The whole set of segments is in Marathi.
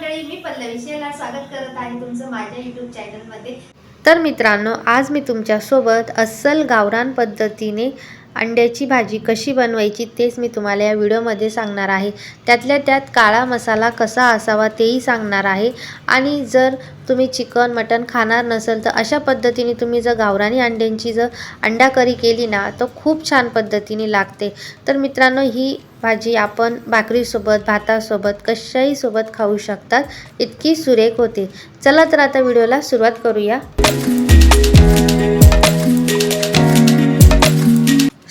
मंडळी मी पल्लवी शेलार स्वागत करत आहे तुमचं माझ्या युट्यूब चॅनलमध्ये तर मित्रांनो आज मी तुमच्यासोबत अस्सल गावरान पद्धतीने अंड्याची भाजी कशी बनवायची तेच मी तुम्हाला या व्हिडिओमध्ये सांगणार आहे. त्यातल्या त्यात काळा मसाला कसा असावा तेही सांगणार आहे. आणि जर तुम्ही चिकन मटन खाणार नसेल तर अशा पद्धतीने तुम्ही जर गावरानी अंड्यांची जर अंडा करी केली ना तर खूप छान पद्धतीने लागते. तर मित्रांनो ही भाजी आपण भाकरीसोबत भातासोबत कशाही सोबत खाऊ शकतात इतकी सुरेख होते. चला तर आता व्हिडिओला सुरुवात करूया.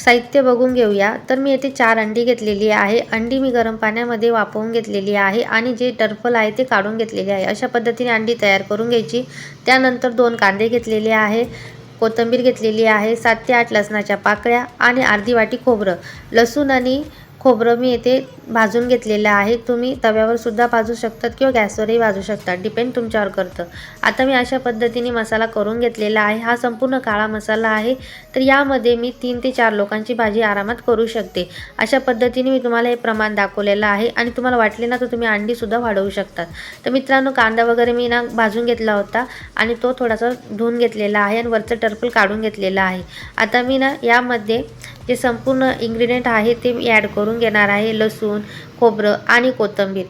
साहित्य बघून घेऊया. तर मी येथे चार अंडी घेतलेली आहे. अंडी मी गरम पाण्यामध्ये वापरून घेतलेली आहे आणि जे टर्फल आहे ते काढून घेतलेले आहे. अशा पद्धतीने अंडी तयार करून घ्यायची. त्यानंतर दोन कांदे घेतलेले आहे. कोथिंबीर घेतलेली आहे. सात ते आठ लसणाच्या पाकळ्या आणि अर्धी वाटी खोबरं. लसूण आणि खोबरं मी येथे भाजून घेतलेलं आहे. तुम्ही तव्यावर सुद्धा भाजू शकतात किंवा गॅसवरही भाजू शकतात. डिपेंड तुमच्यावर करतं. आता मी अशा पद्धतीने मसाला करून घेतलेला आहे. हा संपूर्ण काळा मसाला आहे. तर यामध्ये मी तीन ते चार लोकांची भाजी आरामात करू शकते. अशा पद्धतीने मी तुम्हाला हे प्रमाण दाखवलेलं आहे. आणि तुम्हाला वाटले ना तर तुम्ही अंडीसुद्धा वाढवू शकतात तर मित्रांनो कांदा वगैरे मी ना भाजून घेतला होता. आणि तो थोडासा धुवून घेतलेला आहे आणि वरचं टर्पल काढून घेतलेला आहे. आता मी ना यामध्ये जे संपूर्ण इन्ग्रेडियंट आहे ते मी ॲड करून घेणार आहे लसूण खोबरं आणि कोथिंबीर.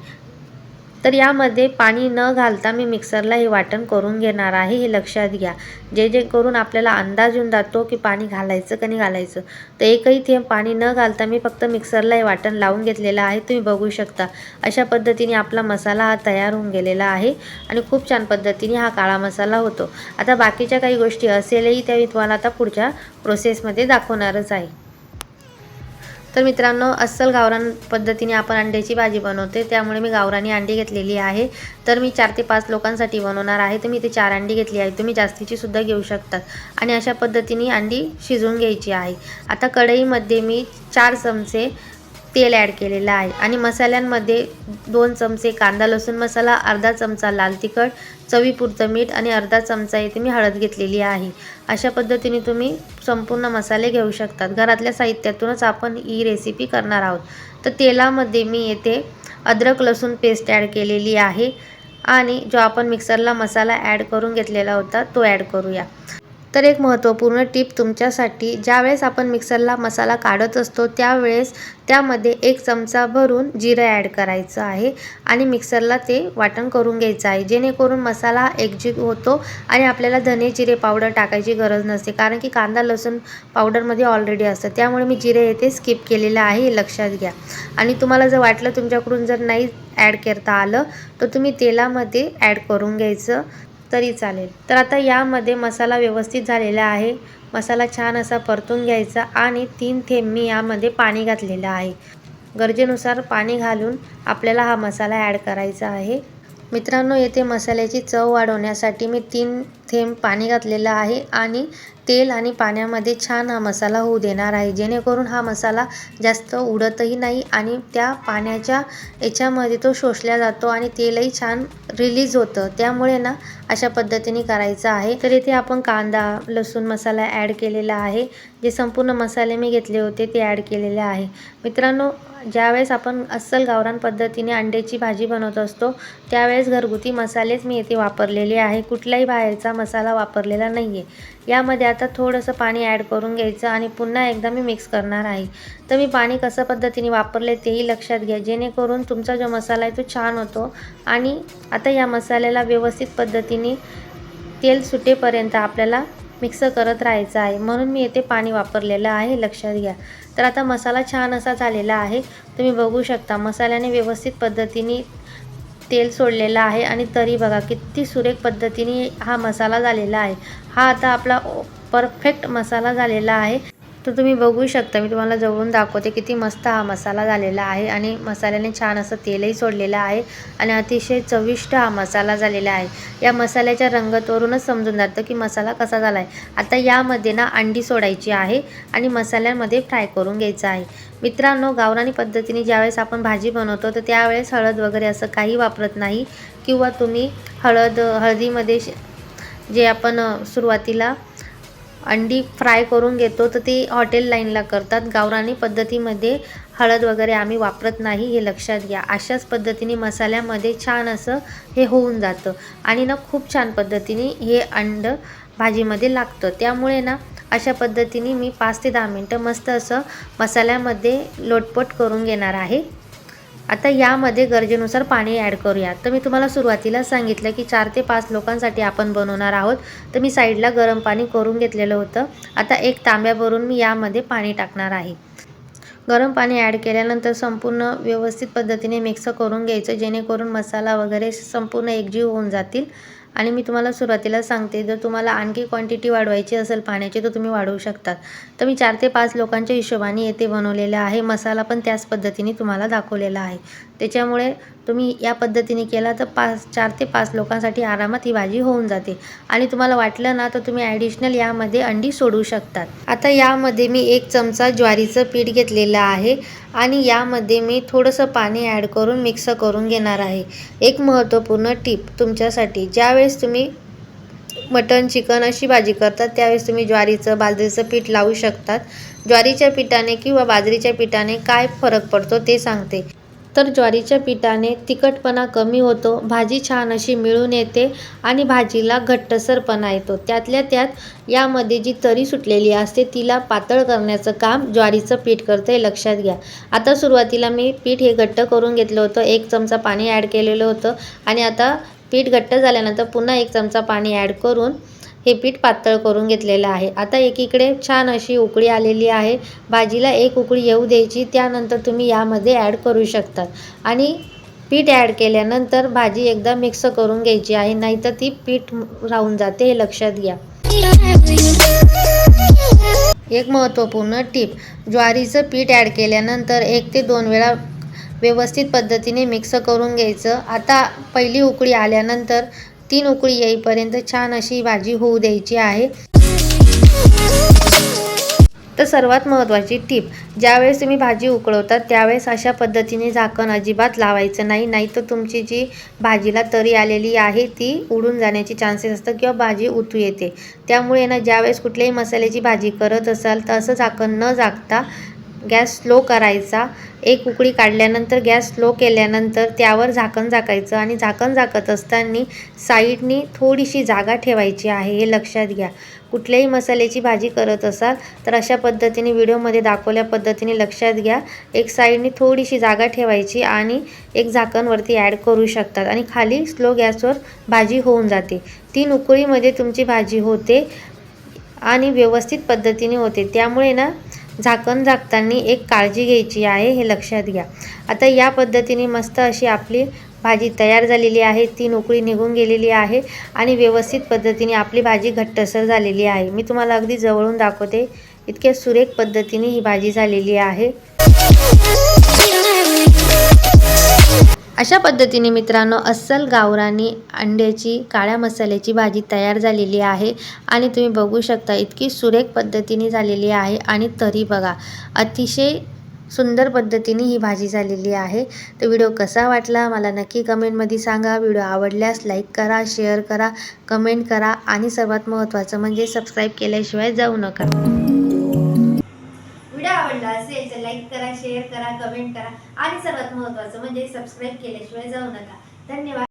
तर यामध्ये पाणी न घालता मी मिक्सरला हे वाटण करून घेणार आहे हे लक्षात घ्या. जे जे करून आपल्याला अंदाज येऊन जातो की पाणी घालायचं का नाही घालायचं. तर एकही थेंब पाणी न घालता मी फक्त मिक्सरला हे वाटण लावून घेतलेलं आहे तुम्ही बघू शकता. अशा पद्धतीने आपला मसाला हा तयार होऊन गेलेला आहे आणि खूप छान पद्धतीने हा काळा मसाला होतो. आता बाकीच्या काही गोष्टी असेलही त्या मी तुम्हाला आता पुढच्या प्रोसेसमध्ये दाखवणारच आहे. तर मित्रांनो अस्सल गावरान पद्धतीने आपण अंड्याची भाजी बनवते. त्यामुळे मी गावरानी अंडी घेतलेली आहे. तर मी चार ते पाच लोकांसाठी बनवणार आहे. तर मी ते चार अंडी घेतली आहे तुम्ही जास्तीची सुद्धा घेऊ शकतात. आणि अशा पद्धतीने अंडी शिजवून घ्यायची आहे. आता कढईमध्ये मी चार चमचे तेल ॲड केलेलं आहे. आणि मसाल्यांमध्ये दोन चमचे कांदा लसूण मसाला अर्धा चमचा लाल तिखट चवीपुरतं मीठ आणि अर्धा चमचा इथे मी हळद घेतलेली आहे. अशा पद्धतीने तुम्ही संपूर्ण मसाले घेऊ शकतात. घरातल्या साहित्यातूनच आपण ही रेसिपी करणार आहोत. तर तेलामध्ये मी येथे अद्रक लसूण पेस्ट ॲड केलेली आहे. आणि जो आपण मिक्सरला मसाला ॲड करून घेतलेला होता तो ॲड करूया. तर एक महत्त्वपूर्ण टिप तुमच्यासाठी ज्यावेळेस आपण मिक्सरला मसाला काढत असतो त्यावेळेस त्यामध्ये एक चमचा भरून जिरं ॲड करायचं आहे आणि मिक्सरला ते वाटण करून घ्यायचं आहे. जेणेकरून मसाला एकजीव होतो आणि आपल्याला धने जिरे पावडर टाकायची गरज नसते. कारण की कांदा लसूण पावडरमध्ये ऑलरेडी असतं. त्यामुळे मी जिरे येथे स्किप केलेलं आहे लक्षात घ्या. आणि तुम्हाला जर वाटलं तुमच्याकडून जर नाही ॲड करता आलं तर तुम्ही तेलामध्ये ॲड करून घ्यायचं. तरी चालेल. तर आता यामध्ये मसाला व्यवस्थित झालेला आहे. मसाला छान असा परतून घ्यायचा आणि तीन थेंब मी यामध्ये पाणी घातलेलं आहे. गरजेनुसार पाणी घालून आपल्याला हा मसाला ॲड करायचा आहे. मित्रांनो येथे मसाल्याची चव वाढवण्यासाठी मी तीन थेंब पाणी घातलेलं आहे आणि तेल आणि पाण्यामध्ये छान हा मसाला होऊ देणार आहे. जेणेकरून हा मसाला जास्त उडतही नाही आणि त्या पाण्याच्या याच्यामध्ये तो शोषला जातो आणि तेलही छान रिलीज होतं. त्यामुळे ना अशा पद्धतीने करायचं आहे. तर इथे आपण कांदा लसूण मसाला ॲड केलेला आहे. जे संपूर्ण मसाले मी घेतले होते ते ॲड केलेले आहे. मित्रांनो ज्यावेळेस आपण अस्सल गावरान पद्धतीने अंड्याची भाजी बनवत असतो त्यावेळेस घरगुती मसालेच मी येथे वापरलेले आहे. कुठलाही बाहेरचा मसाला वापरलेला नाही आहे यामध्ये आता थोडंसं पाणी ॲड करून घ्यायचं आणि पुन्हा एकदा मी मिक्स करणार आहे. तर मी पाणी कसं पद्धतीने वापरले तेही लक्षात घ्या. जेणेकरून तुमचा जो मसाला आहे तो छान होतो आणि आता या मसाल्याला व्यवस्थित पद्धतीने तेल सुटेपर्यंत आपल्याला मिक्स करत राहायचं आहे. म्हणून मी येथे पाणी वापरलेलं आहे लक्षात घ्या. तर आता मसाला छान असा झालेला आहे. तुम्ही बघू शकता मसाल्याने व्यवस्थित पद्धतीने तेल सोडलेलं आहे आणि तरी बघा किती सुरेख पद्धतीने हा मसाला झालेला आहे. हा आता आपला परफेक्ट मसाला झालेला आहे. तर तुम्ही बघू शकता. मी तुम्हाला जवळून दाखवते किती मस्त हा मसाला झालेला आहे आणि मसाल्याने छान असं तेलही सोडलेलं आहे आणि अतिशय चविष्ट हा मसाला झालेला आहे. या मसाल्याच्या रंगतवरूनच समजून जातं की मसाला कसा झाला आहे आता यामध्ये ना अंडी सोडायची आहे आणि मसाल्यामध्ये फ्राय करून घ्यायचं आहे. मित्रांनो गावरानी पद्धतीने ज्यावेळेस आपण भाजी बनवतो तर त्यावेळेस हळद वगैरे असं काही वापरत नाही किंवा तुम्ही हळद हळदीमध्ये जे आपण सुरुवातीला अंडी फ्राय करून घेतो तर ती हॉटेल लाईनला करतात. गावरानी पद्धतीमध्ये हळद वगैरे आम्ही वापरत नाही हे लक्षात घ्या. अशाच पद्धतीने मसाल्यामध्ये छान असं हे होऊन जातं. आणि ना खूप छान पद्धतीने हे अंड भाजीमध्ये लागतं. त्यामुळे ना अशा पद्धतीने मी पाच ते दहा मिनटं मस्त असं मसाल्यामध्ये लोटपट करून घेणार आहे. आता यामध्ये गरजेनुसार पाणी ॲड करूया. तर मी तुम्हाला सुरुवातीला सांगितलं की चार ते पाच लोकांसाठी आपण बनवणार आहोत. तर मी साईडला गरम पाणी करून घेतलेलं होतं. आता एक तांब्या भरून मी यामध्ये पाणी टाकणार आहे. गरम पाणी ॲड केल्यानंतर संपूर्ण व्यवस्थित पद्धतीने मिक्स करून घ्यायचं जेणेकरून मसाला वगैरे संपूर्ण एकजीव होऊन जातील. आणि मी तुम्हाला सुरुवातीला सांगते जर तुम्हाला आणखी क्वांटिटी वाढवायची असेल पाण्याची तर तुम्ही वाढवू शकतात तर मी चार ते पाच लोकांच्या हिशोबाने येथे बनवलेलं आहे. मसाला पण त्याच पद्धतीने तुम्हाला दाखवलेला आहे. त्याच्यामुळे तुम्ही या पद्धतीने केला तर पाच चार ते पाच लोकांसाठी आरामात ही भाजी होऊन जाते. आणि तुम्हाला वाटलं ना तर तुम्ही ॲडिशनल यामध्ये अंडी सोडू शकतात. आता यामध्ये मी एक चमचा ज्वारीचं पीठ घेतलेलं आहे. आणि यामध्ये मी थोडंसं पाणी ॲड करून मिक्स करून घेणार आहे. एक महत्त्वपूर्ण टीप तुमच्यासाठी. ज्यावेळेस तुम्ही मटन चिकन अशी भाजी करतात त्यावेळेस तुम्ही ज्वारीचं बाजरीचं पीठ लावू शकतात. ज्वारीच्या पिठाने किंवा बाजरीच्या पिठाने काय फरक पडतो ते सांगते. तर ज्वारीच्या पिठाने तिखटपणा कमी होतो भाजी छान अशी मिळून येते आणि भाजीला घट्टसरपणा येतो. त्यातल्या त्यात यामध्ये जी तरी सुटलेली असते तिला पातळ करण्याचं काम ज्वारीचं पीठ करतं हे लक्षात घ्या. आता सुरुवातीला मी पीठ हे घट्ट करून घेतलं होतं एक चमचा पाणी ॲड केलेलं होतं आणि आता पीठ घट्ट झाल्यानंतर पुन्हा एक चमचा पाणी ॲड करून हे पीठ पातळ करून घेतलेलं आहे. आता एकीकडे छान अशी उकळी आलेली आहे. भाजीला एक उकळी येऊ द्यायची त्यानंतर तुम्ही यामध्ये ॲड करू शकतात आणि पीठ ॲड केल्यानंतर भाजी एकदा मिक्स करून घ्यायची आहे नाहीतर ती पीठ राहून जाते हे लक्षात घ्या. एक महत्त्वपूर्ण टीप ज्वारीचं पीठ ॲड केल्यानंतर एक ते दोन वेळा व्यवस्थित पद्धतीने मिक्स करून घ्यायचं. आता पहिली उकळी आल्यानंतर तीन उकळी येईपर्यंत छान अशी भाजी होऊ द्यायची आहे. तर सर्वात महत्त्वाची टीप ज्यावेळेस तुम्ही भाजी उकळवतात त्यावेळेस अशा पद्धतीने झाकण अजिबात लावायचं नाही नाहीतर तुमची जी भाजीला तरी आलेली आहे ती उडून जाण्याची चान्सेस असतात किंवा भाजी उतू येते. त्यामुळे ना ज्यावेळेस कुठल्याही मसाल्याची भाजी करत असाल तर असं झाकण न झाकता गॅस स्लो करायचा. एक उकळी काढल्यानंतर गॅस स्लो केल्यानंतर त्यावर झाकण झाकायचं आणि झाकण झाकत असताना साईडनी थोडीशी जागा ठेवायची आहे हे लक्षात घ्या. कुठल्याही मसाल्याची भाजी करत असाल तर अशा पद्धतीने व्हिडिओमध्ये दाखवल्या पद्धतीने लक्षात घ्या. एक साईडनी थोडीशी जागा ठेवायची आणि एक झाकणवरती ॲड करू शकतात आणि खाली स्लो गॅसवर भाजी होऊन जाते. तीन उकळीमध्ये तुमची भाजी होते आणि व्यवस्थित पद्धतीने होते. त्यामुळे ना झाकण झाकताना एक काळजी घ्यायची आहे हे लक्षात घ्या. आता या पद्धतीने मस्त अशी आपली भाजी तयार झालेली आहे. ती नोकळी निघून गेलेली आहे आणि व्यवस्थित पद्धतीने आपली भाजी घट्टसर झालेली आहे. मी तुम्हाला अगदी जवळून दाखवते इतक्या सुरेख पद्धतीने ही भाजी झालेली आहे. अशा पद्धतीने मित्रांनो अस्सल गावरानी अंड्याची काळ्या मसाल्याची भाजी तयार झालेली आहे आणि तुम्ही बघू शकता इतकी सुरेख पद्धतीने झालेली आहे आणि तरी बघा अतिशय सुंदर पद्धतीने ही भाजी झालेली आहे. तर व्हिडिओ कसा वाटला मला नक्की कमेंटमध्ये सांगा. व्हिडिओ आवडल्यास लाईक करा शेअर करा कमेंट करा आणि सर्वात महत्त्वाचं म्हणजे सबस्क्राईब केल्याशिवाय जाऊ नका. लाईक करा शेअर करा कमेंट करा. आणि सर्वात महत्त्वाचं म्हणजे सबस्क्राईब केल्याशिवाय जाऊ नका. धन्यवाद.